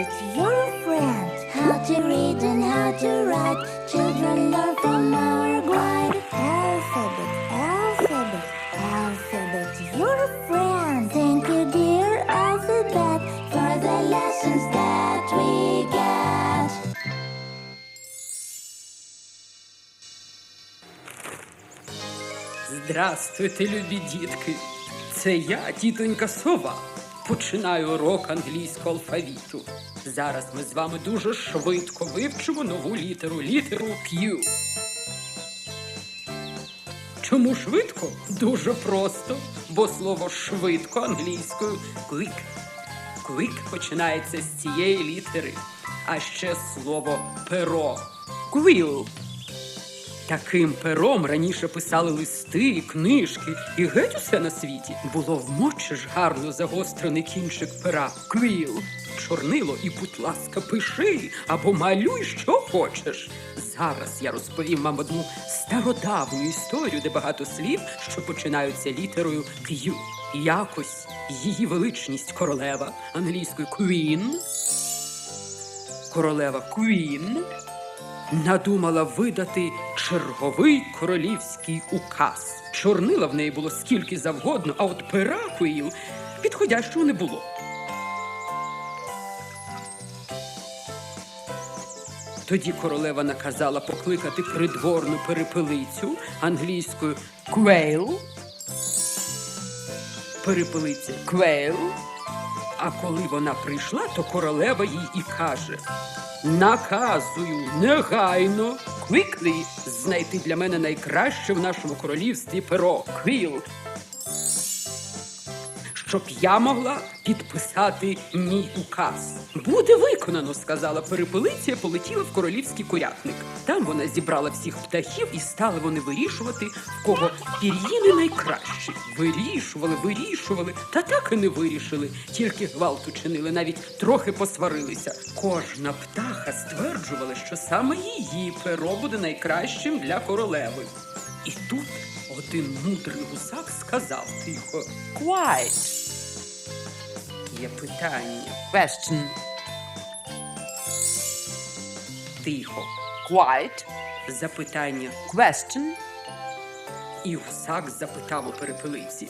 It's your friend, How to read and how to write. Children learn from our guide. Alphabet, alphabet, alphabet, your friend. Thank you, dear alphabet, for the lessons that we get. Здравствуйте, любі дітки! Це я, тітонька сова. Починаю урок англійського алфавіту. Зараз ми з вами дуже швидко вивчимо нову літеру літеру Q. Чому швидко? Дуже просто, бо слово швидко англійською quick. Quick починається з цієї літери, а ще слово перо quill. Таким пером раніше писали листи, книжки і геть усе на світі. Було вмочиш гарно загострений кінчик пера квіл, чорнило і, будь ласка, пиши або малюй, що хочеш. Зараз я розповім вам одну стародавню історію, де багато слів, що починаються літерою Q. Якось її величність королева англійською Queen, королева Queen надумала видати черговий королівський указ. Чорнила в неї було скільки завгодно, а от пера Куїл підходящого не було. Тоді королева наказала покликати придворну перепелицю англійською квейл. Перепелиця квейл. А коли вона прийшла, то королева їй і каже: Наказую негайно, quickly, знайти для мене найкраще в нашому королівстві перо квіл. Щоб я могла підписати мій указ. Буде виконано, сказала перепелиця, полетіла в королівський курятник. Там вона зібрала всіх птахів і стали вони вирішувати, в кого пір'їни найкращі. Вирішували, вирішували, та так і не вирішили. Тільки гвалт учинили, навіть трохи посварилися. Кожна птаха стверджувала, що саме її перо буде найкращим для королеви. І тут один мудрий гусак сказав тихо. Quite. Є питання. Question. Тихо. Quite. Запитання. Question. І гусак запитав у перепелиці.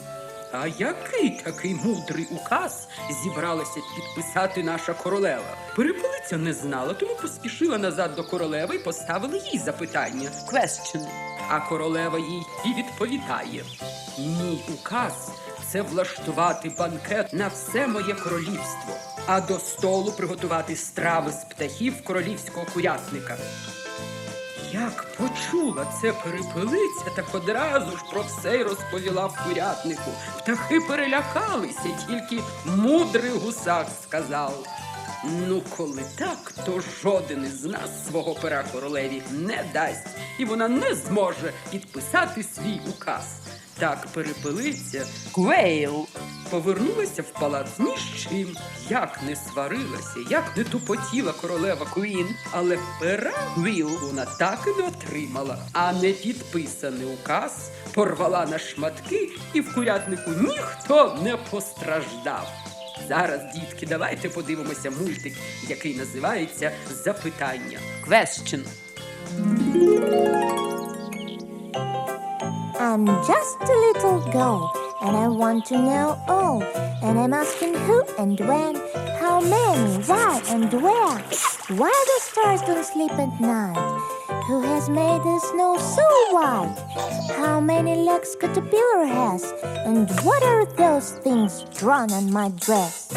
А який такий мудрий указ зібралася підписати наша королева? Перепелиця не знала, тому поспішила назад до королеви і поставила їй запитання. Question. А королева їй і відповідає: Мій указ це влаштувати банкет на все моє королівство, а до столу приготувати страви з птахів королівського курятника. Як почула це перепелиця, так одразу ж про все й розповіла в курятнику. Птахи перелякалися, тільки мудрий гусак сказав. Ну, коли так, то жоден із нас свого пера королеві не дасть, і вона не зможе підписати свій указ. Так перепелиця Quail. повернулася в палац ні з чим, як не сварилася, як не тупотіла королева Куін, але пера Віл вона так і не отримала, а не підписаний указ порвала на шматки, і в курятнику ніхто не постраждав. Зараз, дітки, давайте подивимося мультик, який називається Запитання. Question. I'm just a little girl, and I want to know all. And I'm asking who and when, how many, why and where. Why the stars don't sleep at night? Who has made the snow so white? How many legs caterpillar has? And what are those things drawn on my dress?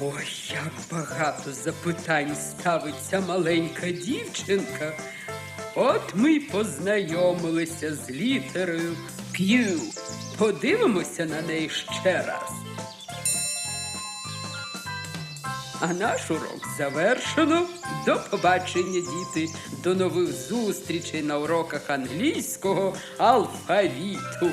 Ой, як багато запитань ставиться маленька дівчинка. От ми й познайомилися з літерою П'ю. Подивимося на неї ще раз. А наш урок завершено. До побачення, діти. До нових зустрічей на уроках англійського алфавіту.